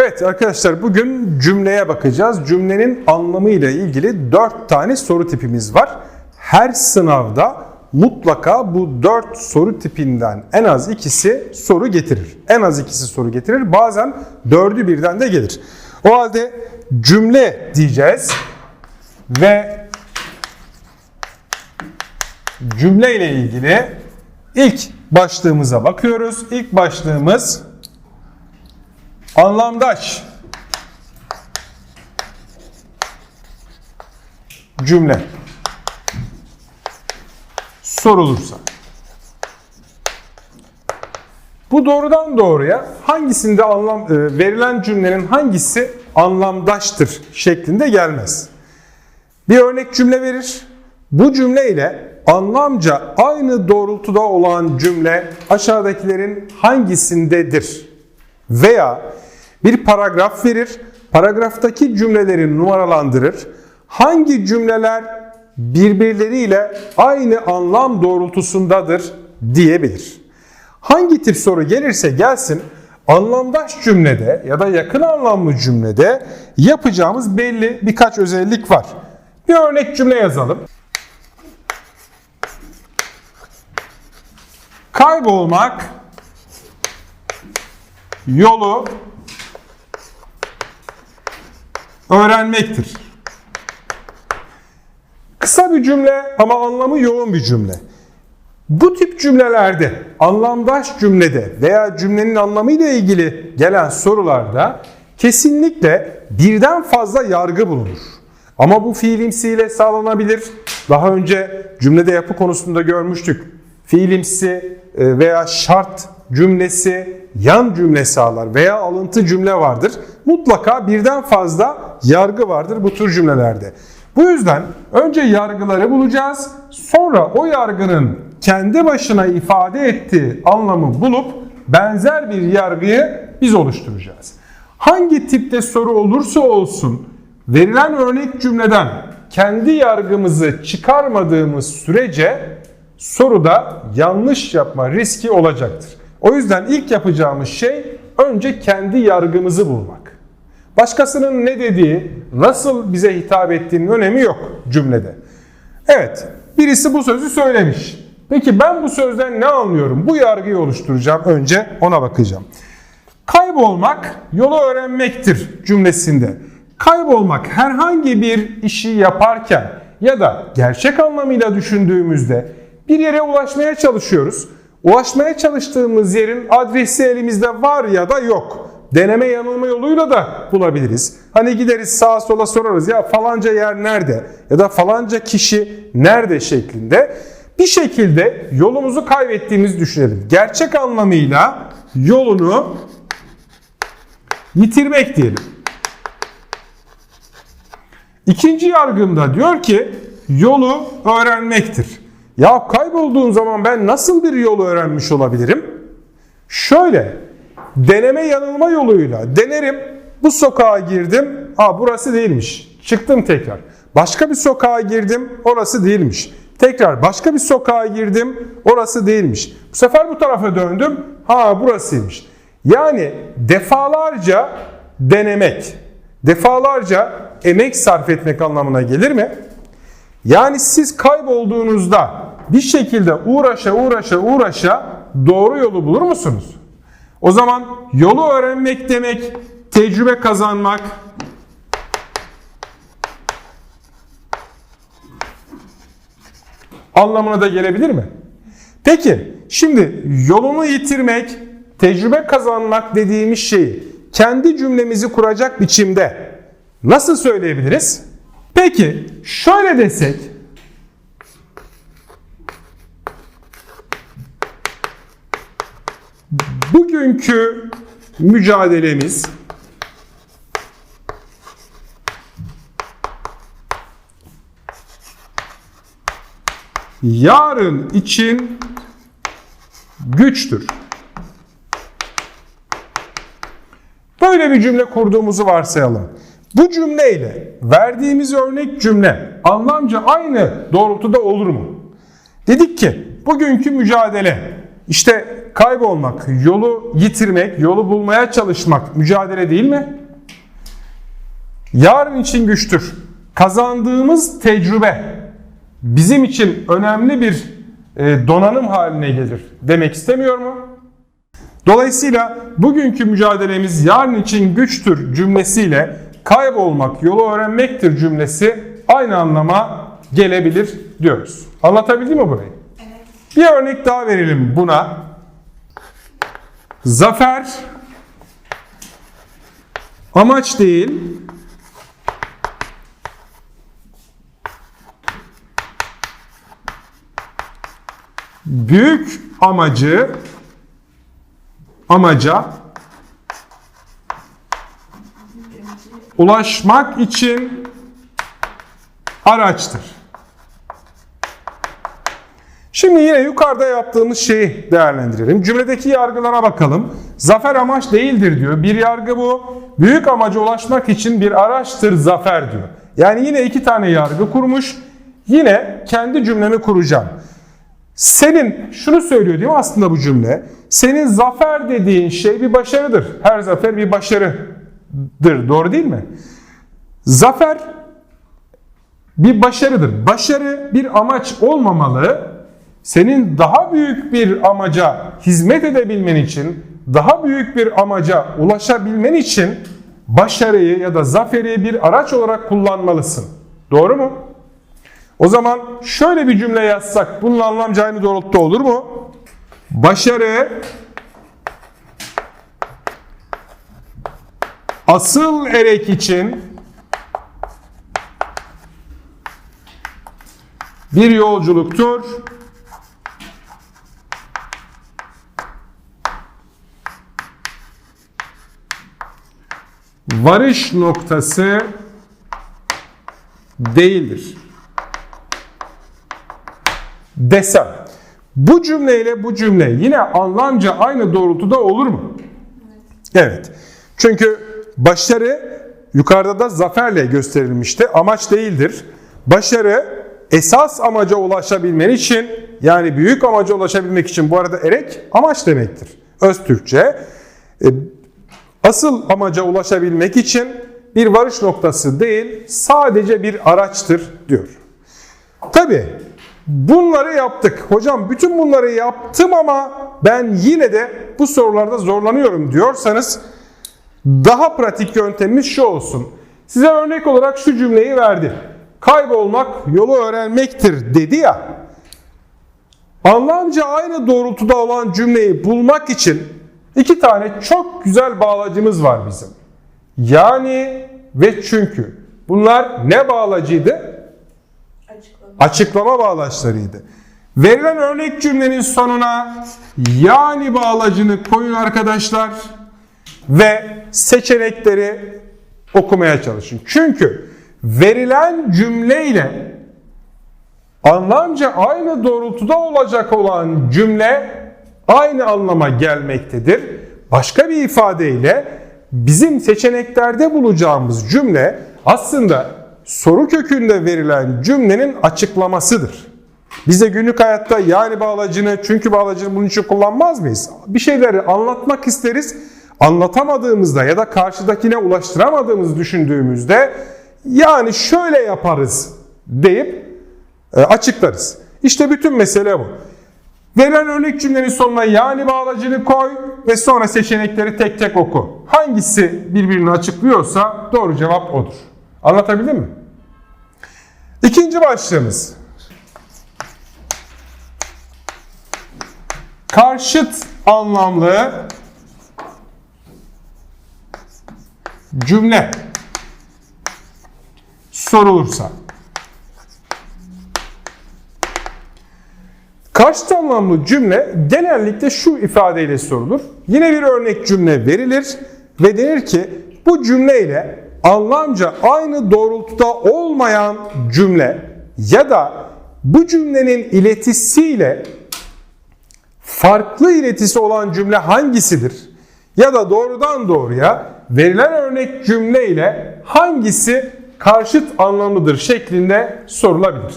Evet arkadaşlar bugün cümleye bakacağız. Cümlenin anlamı ile ilgili 4 tane soru tipimiz var. Her sınavda mutlaka bu 4 soru tipinden en az ikisi soru getirir. En az ikisi soru getirir. Bazen dördü birden de gelir. O halde cümle diyeceğiz ve cümle ile ilgili ilk başlığımıza bakıyoruz. İlk başlığımız Anlamdaş cümle sorulursa. Bu doğrudan doğruya hangisinde anlam e, verilen cümlenin hangisi anlamdaştır şeklinde gelmez. Bir örnek cümle verir. Bu cümle ile anlamca aynı doğrultuda olan cümle aşağıdakilerin hangisindedir? Veya bir paragraf verir, paragraftaki cümleleri numaralandırır. Hangi cümleler birbirleriyle aynı anlam doğrultusundadır diyebilir. Hangi tip soru gelirse gelsin anlamdaş cümlede ya da yakın anlamlı cümlede yapacağımız belli birkaç özellik var. Bir örnek cümle yazalım. Kaybolmak yolu öğrenmektir. Kısa bir cümle ama anlamı yoğun bir cümle. Bu tip cümlelerde, anlamdaş cümlede veya cümlenin anlamıyla ilgili gelen sorularda kesinlikle birden fazla yargı bulunur. Ama bu fiilimsiyle sağlanabilir. Daha önce cümlede yapı konusunda görmüştük. Fiilimsi e, veya şart cümlesi yan cümle sağlar veya alıntı cümle vardır. Mutlaka birden fazla yargı vardır bu tür cümlelerde. Bu yüzden önce yargıları bulacağız. Sonra o yargının kendi başına ifade ettiği anlamı bulup benzer bir yargıyı biz oluşturacağız. Hangi tipte soru olursa olsun verilen örnek cümleden kendi yargımızı çıkarmadığımız sürece soruda yanlış yapma riski olacaktır. O yüzden ilk yapacağımız şey önce kendi yargımızı bulmak. Başkasının ne dediği, nasıl bize hitap ettiğinin önemi yok cümlede. Evet, birisi bu sözü söylemiş. Peki ben bu sözden ne anlıyorum? Bu yargıyı oluşturacağım. Önce ona bakacağım. Kaybolmak yolu öğrenmektir cümlesinde. Kaybolmak herhangi bir işi yaparken ya da gerçek anlamıyla düşündüğümüzde bir yere ulaşmaya çalışıyoruz. Ulaşmaya çalıştığımız yerin adresi elimizde var ya da yok. Deneme yanılma yoluyla da bulabiliriz. Hani gideriz sağa sola sorarız ya falanca yer nerede ya da falanca kişi nerede şeklinde. Bir şekilde yolumuzu kaybettiğimizi düşünelim. Gerçek anlamıyla yolunu yitirmek diyelim. İkinci yargımda diyor ki yolu öğrenmektir. Ya kaybolduğum zaman ben nasıl bir yolu öğrenmiş olabilirim? Şöyle, deneme yanılma yoluyla denerim. Bu sokağa girdim, ha burası değilmiş. Çıktım tekrar. Başka bir sokağa girdim, orası değilmiş. Tekrar başka bir sokağa girdim, orası değilmiş. Bu sefer bu tarafa döndüm, ha burasıymış. Yani defalarca denemek, defalarca emek sarf etmek anlamına gelir mi? Yani siz kaybolduğunuzda bir şekilde uğraşa uğraşa uğraşa doğru yolu bulur musunuz? O zaman yolu öğrenmek demek tecrübe kazanmak, anlamına da gelebilir mi? Peki şimdi yolunu yitirmek, tecrübe kazanmak dediğimiz şeyi kendi cümlemizi kuracak biçimde nasıl söyleyebiliriz? Peki şöyle desek bugünkü mücadelemiz yarın için güçtür. Böyle bir cümle kurduğumuzu varsayalım. Bu cümleyle verdiğimiz örnek cümle anlamca aynı doğrultuda olur mu? Dedik ki bugünkü mücadele İşte kaybolmak, yolu yitirmek, yolu bulmaya çalışmak mücadele değil mi? Yarın için güçtür. Kazandığımız tecrübe bizim için önemli bir e, donanım haline gelir demek istemiyor mu? Dolayısıyla bugünkü mücadelemiz yarın için güçtür cümlesiyle kaybolmak, yolu öğrenmektir cümlesi aynı anlama gelebilir diyoruz. Anlatabildim mi burayı? Bir örnek daha verelim buna. Zafer amaç değil, büyük amacı amaca ulaşmak için araçtır. Şimdi yine yukarıda yaptığımız şeyi değerlendirelim. Cümledeki yargılara bakalım. Zafer amaç değildir diyor. Bir yargı bu. Büyük amaca ulaşmak için bir araçtır zafer diyor. Yani yine iki tane yargı kurmuş. Yine kendi cümlemi kuracağım. Senin şunu söylüyor değil mi aslında bu cümle? Senin zafer dediğin şey bir başarıdır. Her zafer bir başarıdır. Doğru değil mi? Zafer bir başarıdır. Başarı bir amaç olmamalı. Senin daha büyük bir amaca hizmet edebilmen için, daha büyük bir amaca ulaşabilmen için başarıyı ya da zaferi bir araç olarak kullanmalısın. Doğru mu? O zaman şöyle bir cümle yazsak bunun anlamca aynı doğrultuda olur mu? Başarı asıl erek için bir yolculuktur. Varış noktası değildir. Desem. Bu cümleyle bu cümle yine anlamca aynı doğrultuda olur mu? Evet. Çünkü başarı yukarıda da zaferle gösterilmişti. Amaç değildir. Başarı esas amaca ulaşabilmen için yani büyük amaca ulaşabilmek için bu arada erek amaç demektir. Öz Türkçe. Asıl amaca ulaşabilmek için bir varış noktası değil sadece bir araçtır diyor. Tabi bunları yaptık. Hocam bütün bunları yaptım ama ben yine de bu sorularda zorlanıyorum diyorsanız daha pratik yöntemimiz şu olsun. Size örnek olarak şu cümleyi verdi. Kaybolmak yolu öğrenmektir dedi ya. Anlamca aynı doğrultuda olan cümleyi bulmak için iki tane çok güzel bağlacımız var bizim. Yani ve çünkü. Bunlar ne bağlacıydı? Açıklama. Açıklama bağlaçlarıydı. Verilen örnek cümlenin sonuna yani bağlacını koyun arkadaşlar ve seçenekleri okumaya çalışın. Çünkü verilen cümleyle anlamca aynı doğrultuda olacak olan cümle aynı anlama gelmektedir. Başka bir ifadeyle bizim seçeneklerde bulacağımız cümle aslında soru kökünde verilen cümlenin açıklamasıdır. Bize günlük hayatta yani bağlacını, çünkü bağlacını bunun için kullanmaz mıyız? Bir şeyleri anlatmak isteriz. Anlatamadığımızda ya da karşıdakine ulaştıramadığımızı düşündüğümüzde yani şöyle yaparız deyip e, açıklarız. İşte bütün mesele bu. Verilen örnek cümlenin sonuna yani bağlacını koy ve sonra seçenekleri tek tek oku. Hangisi birbirini açıklıyorsa doğru cevap odur. Anlatabildim mi? İkinci başlığımız. Karşıt anlamlı cümle sorulursa. Karşıt anlamlı cümle genellikle şu ifadeyle sorulur. Yine bir örnek cümle verilir ve denir ki bu cümleyle anlamca aynı doğrultuda olmayan cümle ya da bu cümlenin iletisiyle farklı iletisi olan cümle hangisidir? Ya da doğrudan doğruya verilen örnek cümle ile hangisi karşıt anlamlıdır şeklinde sorulabilir.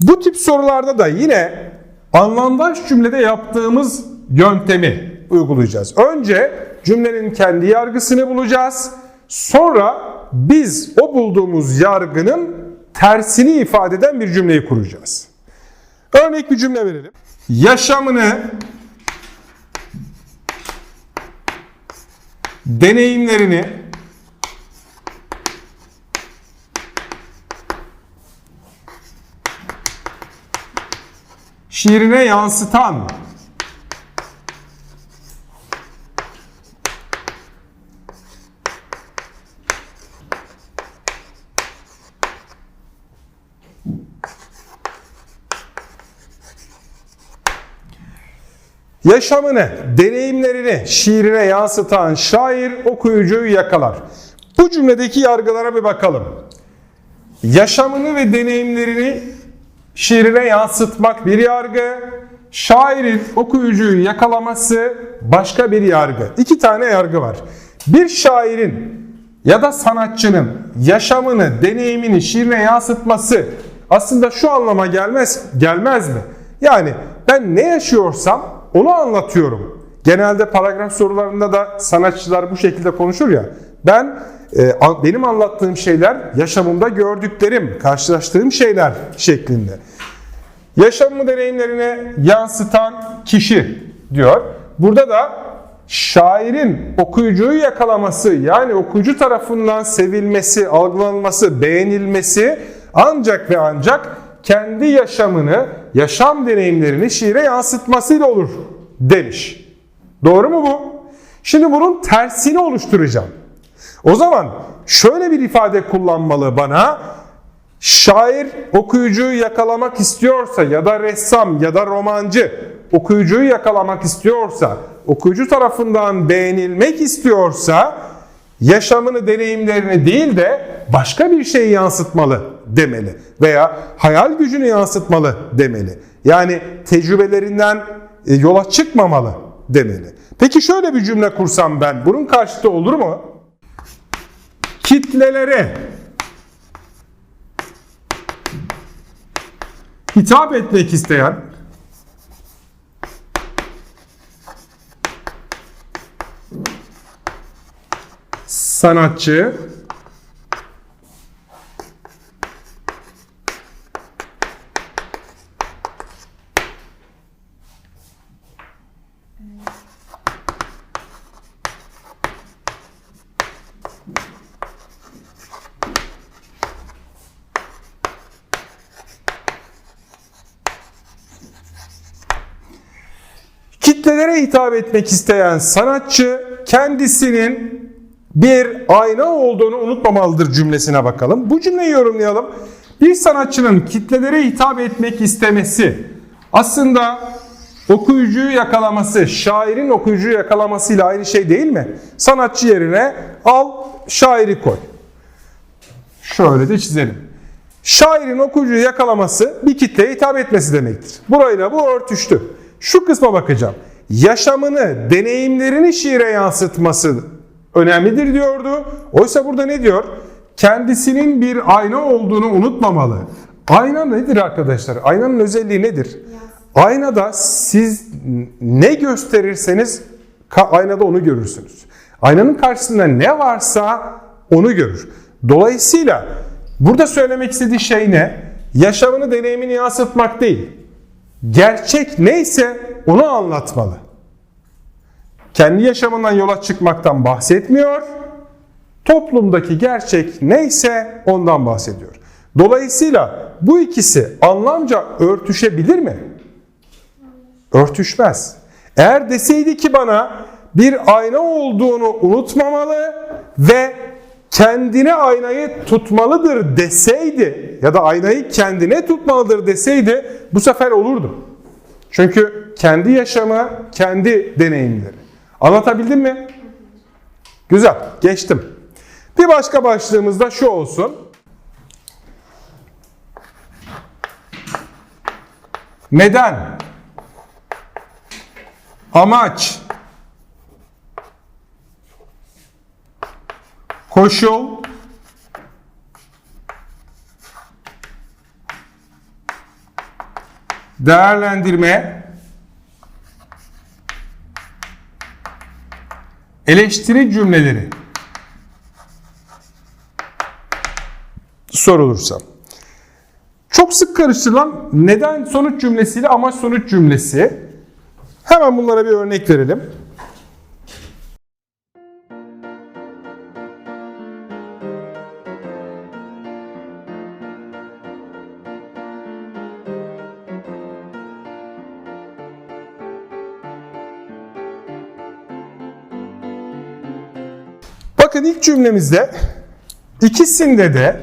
Bu tip sorularda da yine anlamdaş cümlede yaptığımız yöntemi uygulayacağız. Önce cümlenin kendi yargısını bulacağız. Sonra biz o bulduğumuz yargının tersini ifade eden bir cümleyi kuracağız. Örnek bir cümle verelim. Yaşamını deneyimlerini şiirine yansıtan Yaşamını, deneyimlerini şiirine yansıtan şair okuyucuyu yakalar. Bu cümledeki yargılara bir bakalım. Yaşamını ve deneyimlerini şiirine yansıtmak bir yargı, şairin okuyucuyu yakalaması başka bir yargı. İki tane yargı var. Bir şairin ya da sanatçının yaşamını, deneyimini şiirine yansıtması aslında şu anlama gelmez, gelmez mi? Yani ben ne yaşıyorsam onu anlatıyorum. Genelde paragraf sorularında da sanatçılar bu şekilde konuşur ya. Ben benim anlattığım şeyler yaşamımda gördüklerim, karşılaştığım şeyler şeklinde. Yaşamımı deneyimlerine yansıtan kişi diyor. Burada da şairin okuyucuyu yakalaması yani okuyucu tarafından sevilmesi, algılanması, beğenilmesi ancak ve ancak kendi yaşamını, yaşam deneyimlerini şiire yansıtmasıyla olur demiş. Doğru mu bu? Şimdi bunun tersini oluşturacağım. O zaman şöyle bir ifade kullanmalı bana. Şair okuyucuyu yakalamak istiyorsa ya da ressam ya da romancı okuyucuyu yakalamak istiyorsa, okuyucu tarafından beğenilmek istiyorsa yaşamını, deneyimlerini değil de başka bir şeyi yansıtmalı demeli veya hayal gücünü yansıtmalı demeli. Yani tecrübelerinden e, yola çıkmamalı demeli. Peki şöyle bir cümle kursam ben bunun karşıtı olur mu? Kitlelere hitap etmek isteyen sanatçı kitlelere hitap etmek isteyen sanatçı kendisinin bir ayna olduğunu unutmamalıdır cümlesine bakalım. Bu cümleyi yorumlayalım. Bir sanatçının kitlelere hitap etmek istemesi aslında okuyucuyu yakalaması, şairin okuyucuyu yakalamasıyla aynı şey değil mi? Sanatçı yerine al şairi koy. Şöyle de çizelim. Şairin okuyucuyu yakalaması bir kitleye hitap etmesi demektir. Burayla bu örtüştü. Şu kısma bakacağım. Yaşamını, deneyimlerini şiire yansıtması önemlidir diyordu. Oysa burada ne diyor? Kendisinin bir ayna olduğunu unutmamalı. Ayna nedir arkadaşlar? Aynanın özelliği nedir? Aynada siz ne gösterirseniz aynada onu görürsünüz. Aynanın karşısında ne varsa onu görür. Dolayısıyla burada söylemek istediği şey ne? Yaşamını, deneyimini yansıtmak değil. Gerçek neyse onu anlatmalı. Kendi yaşamından yola çıkmaktan bahsetmiyor. Toplumdaki gerçek neyse ondan bahsediyor. Dolayısıyla bu ikisi anlamca örtüşebilir mi? Örtüşmez. Eğer deseydi ki bana bir ayna olduğunu unutmamalı ve kendine aynayı tutmalıdır deseydi ya da aynayı kendine tutmalıdır deseydi bu sefer olurdu. Çünkü kendi yaşamı, kendi deneyimleri. Anlatabildim mi? Güzel, geçtim. Bir başka başlığımız da şu olsun. Neden? Amaç? Koşul? değerlendirme, eleştiri cümleleri sorulursa. Çok sık karıştırılan neden sonuç cümlesiyle amaç sonuç cümlesi. Hemen bunlara bir örnek verelim. Bakın ilk cümlemizde ikisinde de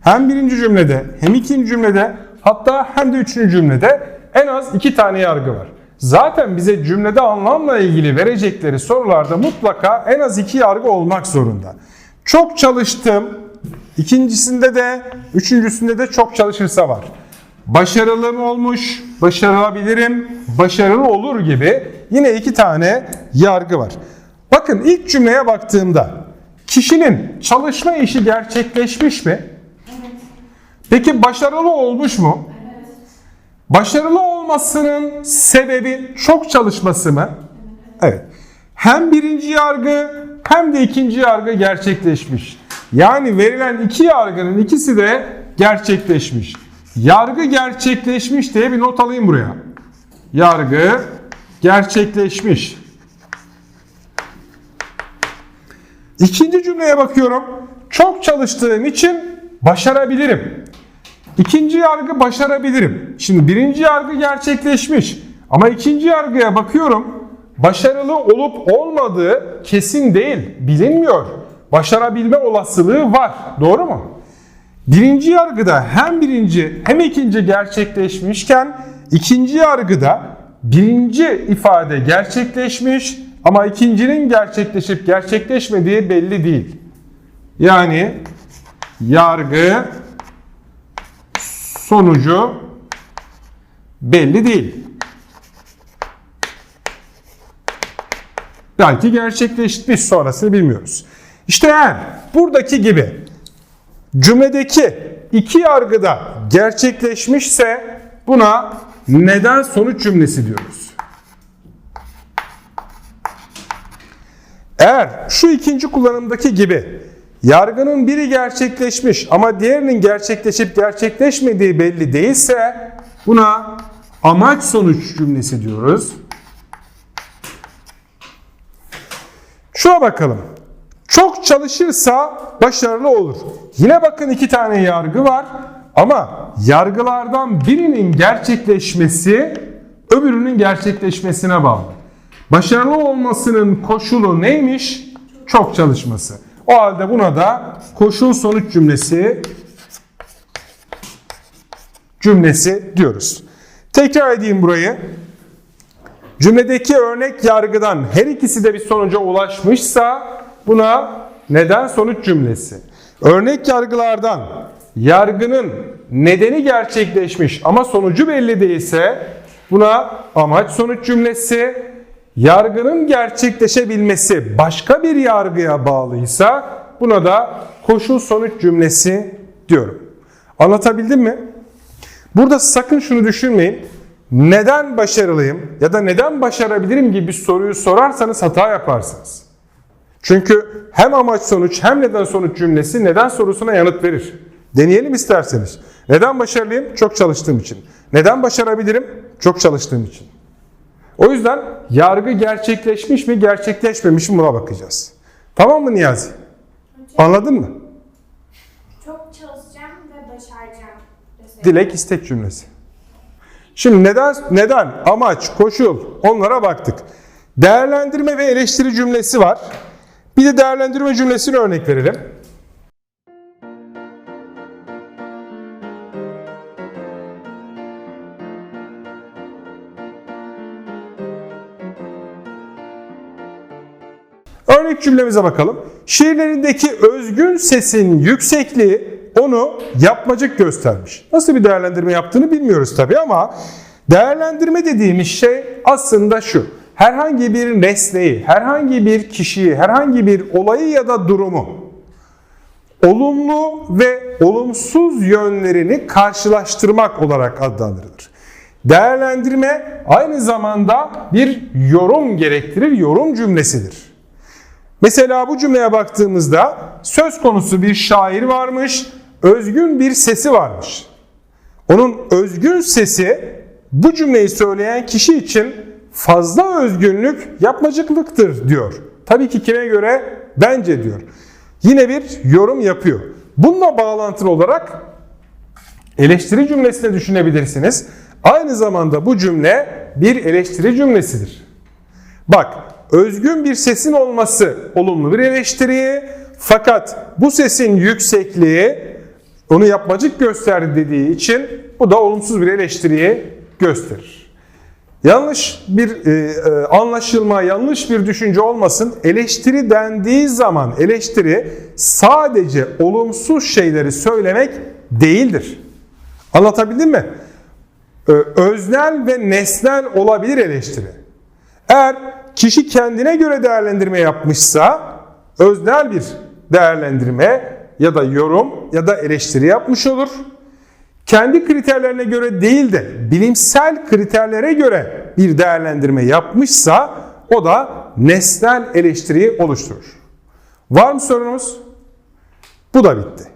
hem birinci cümlede hem ikinci cümlede hatta hem de üçüncü cümlede en az iki tane yargı var. Zaten bize cümlede anlamla ilgili verecekleri sorularda mutlaka en az iki yargı olmak zorunda. Çok çalıştım. İkincisinde de, üçüncüsünde de çok çalışırsa var. Başarılı mı olmuş, başarabilirim, başarılı olur gibi yine iki tane yargı var. Bakın ilk cümleye baktığımda kişinin çalışma işi gerçekleşmiş mi? Peki başarılı olmuş mu? Başarılı olmasının sebebi çok çalışması mı? Evet. Hem birinci yargı hem de ikinci yargı gerçekleşmiş. Yani verilen iki yargının ikisi de gerçekleşmiş. Yargı gerçekleşmiş diye bir not alayım buraya. Yargı gerçekleşmiş. İkinci cümleye bakıyorum. Çok çalıştığım için başarabilirim. İkinci yargı başarabilirim. Şimdi birinci yargı gerçekleşmiş. Ama ikinci yargıya bakıyorum. Başarılı olup olmadığı kesin değil, bilinmiyor. Başarabilme olasılığı var. Doğru mu? Birinci yargıda hem birinci hem ikinci gerçekleşmişken ikinci yargıda birinci ifade gerçekleşmiş ama ikincinin gerçekleşip gerçekleşmediği belli değil. Yani yargı sonucu belli değil. Belki gerçekleşmiş sonrasını bilmiyoruz. İşte eğer buradaki gibi cümledeki iki yargıda gerçekleşmişse buna neden sonuç cümlesi diyoruz. Eğer şu ikinci kullanımdaki gibi yargının biri gerçekleşmiş ama diğerinin gerçekleşip gerçekleşmediği belli değilse buna amaç sonuç cümlesi diyoruz. Şuna bakalım. Çok çalışırsa başarılı olur. Yine bakın iki tane yargı var ama yargılardan birinin gerçekleşmesi öbürünün gerçekleşmesine bağlı. Başarılı olmasının koşulu neymiş? Çok çalışması. O halde buna da koşul sonuç cümlesi cümlesi diyoruz. Tekrar edeyim burayı. Cümledeki örnek yargıdan her ikisi de bir sonuca ulaşmışsa buna neden sonuç cümlesi. Örnek yargılardan yargının nedeni gerçekleşmiş ama sonucu belli değilse buna amaç sonuç cümlesi. Yargının gerçekleşebilmesi başka bir yargıya bağlıysa buna da koşul sonuç cümlesi diyorum. Anlatabildim mi? Burada sakın şunu düşünmeyin. Neden başarılıyım ya da neden başarabilirim gibi bir soruyu sorarsanız hata yaparsınız. Çünkü hem amaç sonuç hem neden sonuç cümlesi neden sorusuna yanıt verir. Deneyelim isterseniz. Neden başarılıyım? Çok çalıştığım için. Neden başarabilirim? Çok çalıştığım için. O yüzden yargı gerçekleşmiş mi gerçekleşmemiş mi buna bakacağız. Tamam mı Niyazi? Anladın mı? Çok çalışacağım ve başaracağım. deseydim. Dilek istek cümlesi. Şimdi neden, neden, amaç, koşul onlara baktık. Değerlendirme ve eleştiri cümlesi var. Bir de değerlendirme cümlesini örnek verelim. Örnek cümlemize bakalım. Şiirlerindeki özgün sesin yüksekliği onu yapmacık göstermiş. Nasıl bir değerlendirme yaptığını bilmiyoruz tabii ama değerlendirme dediğimiz şey aslında şu. Herhangi bir nesneyi, herhangi bir kişiyi, herhangi bir olayı ya da durumu olumlu ve olumsuz yönlerini karşılaştırmak olarak adlandırılır. Değerlendirme aynı zamanda bir yorum gerektirir, yorum cümlesidir. Mesela bu cümleye baktığımızda söz konusu bir şair varmış, özgün bir sesi varmış. Onun özgün sesi bu cümleyi söyleyen kişi için fazla özgünlük yapmacıklıktır diyor. Tabii ki kime göre? Bence diyor. Yine bir yorum yapıyor. Bununla bağlantılı olarak eleştiri cümlesini düşünebilirsiniz. Aynı zamanda bu cümle bir eleştiri cümlesidir. Bak, özgün bir sesin olması olumlu bir eleştiri fakat bu sesin yüksekliği onu yapmacık gösterdi dediği için bu da olumsuz bir eleştiriyi gösterir. Yanlış bir e, e, anlaşılma, yanlış bir düşünce olmasın. Eleştiri dendiği zaman eleştiri sadece olumsuz şeyleri söylemek değildir. Anlatabildim mi? Ö- Öznel ve nesnel olabilir eleştiri. Eğer kişi kendine göre değerlendirme yapmışsa öznel bir değerlendirme ya da yorum ya da eleştiri yapmış olur. Kendi kriterlerine göre değil de bilimsel kriterlere göre bir değerlendirme yapmışsa o da nesnel eleştiriyi oluşturur. Var mı sorunuz? Bu da bitti.